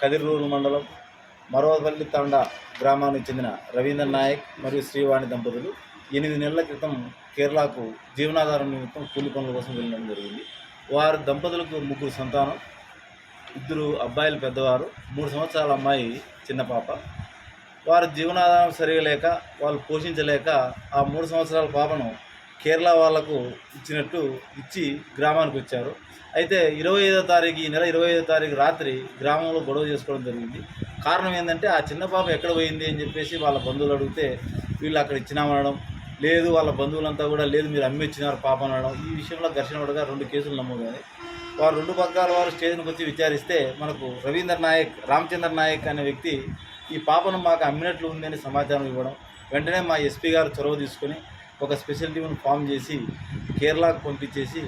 కదిరూరు మండలం మరోపల్లి తాండ గ్రామానికి చెందిన రవీంద్ర నాయక్ మరియు శ్రీవాణి దంపతులు ఎనిమిది నెలల క్రితం కేరళకు జీవనాధారం నిమిత్తం కూలి పనుల కోసం వెళ్ళడం జరిగింది. వారి దంపతులకు ముగ్గురు సంతానం ఇద్దరు అబ్బాయిలు పెద్దవారు మూడు సంవత్సరాల అమ్మాయి చిన్న పాప. వారి జీవనాధారం సరిగా లేక వాళ్ళు పోషించలేక ఆ మూడు సంవత్సరాల పాపను కేరళ వాళ్ళకు ఇచ్చినట్టు ఇచ్చి గ్రామానికి వచ్చారు. అయితే ఇరవై ఐదో తారీఖు ఈ నెల ఇరవై ఐదో తారీఖు రాత్రి గ్రామంలో గొడవ చేసుకోవడం జరిగింది. కారణం ఏంటంటే ఆ చిన్న పాప ఎక్కడ పోయింది అని చెప్పేసి వాళ్ళ బంధువులు అడిగితే వీళ్ళు అక్కడ ఇచ్చినామనడం లేదు వాళ్ళ బంధువులంతా కూడా లేదు మీరు అమ్మి ఇచ్చినారు పాప అనడం ఈ విషయంలో ఘర్షణ పడగా రెండు కేసులు నమోదయ్యాయి. వారు రెండు పక్కల వారు స్టేషన్కి వచ్చి విచారిస్తే మనకు రవీందర్ నాయక్ రామచంద్ర నాయక్ అనే వ్యక్తి ఈ పాపను మాకు అమ్మినట్లు ఉందని సమాచారం ఇవ్వడం వెంటనే మా ఎస్పీ గారు చొరవ తీసుకొని ఒక స్పెషల్ టీంను ఫామ్ చేసి కేరళకు పంపించేసి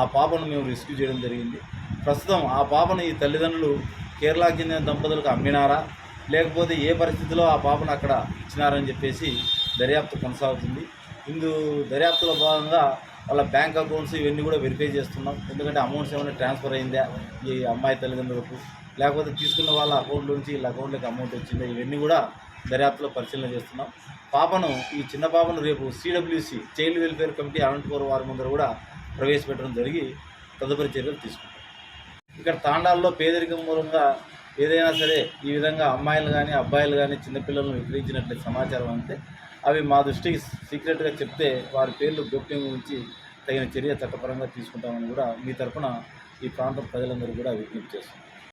ఆ పాపను మేము రెస్క్యూ చేయడం జరిగింది. ప్రస్తుతం ఆ పాపను ఈ తల్లిదండ్రులు కేరళకు చెందిన దంపతులకు అమ్మినారా? లేకపోతే ఏ పరిస్థితిలో ఆ పాపను అక్కడ ఇచ్చినారని చెప్పేసి దర్యాప్తు కొనసాగుతుంది. ఇందు దర్యాప్తులో భాగంగా వాళ్ళ బ్యాంక్ అకౌంట్స్ ఇవన్నీ కూడా వెరిఫై చేస్తున్నాం. ఎందుకంటే అమౌంట్స్ ఏమైనా ట్రాన్స్ఫర్ అయిందా ఈ అమ్మాయి తల్లిదండ్రులకు? లేకపోతే తీసుకున్న వాళ్ళ అకౌంట్ నుంచి వీళ్ళ అకౌంట్లోకి అమౌంట్ వచ్చిందా? ఇవన్నీ కూడా దర్యాప్తులో పరిశీలన చేస్తున్నాం. పాపను ఈ చిన్న పాపను రేపు CWC child welfare committee Anantapur వారి ముందర కూడా ప్రవేశపెట్టడం జరిగి తదుపరి చర్యలు తీసుకుంటాం. ఇక్కడ తాండాల్లో పేదరికం మూలంగా ఏదైనా సరే ఈ విధంగా అమ్మాయిలు కానీ అబ్బాయిలు కానీ చిన్నపిల్లలను విక్రయించినట్లయితే సమాచారం అంతే. అవి మా దృష్టికి సీక్రెట్గా చెప్తే వారి పేర్లు గోప్యం ఉంచి తగిన చర్య చట్టపరంగా తీసుకుంటామని కూడా మీ తరఫున ఈ ప్రాంత ప్రజలందరూ కూడా విజ్ఞప్తి చేస్తున్నాం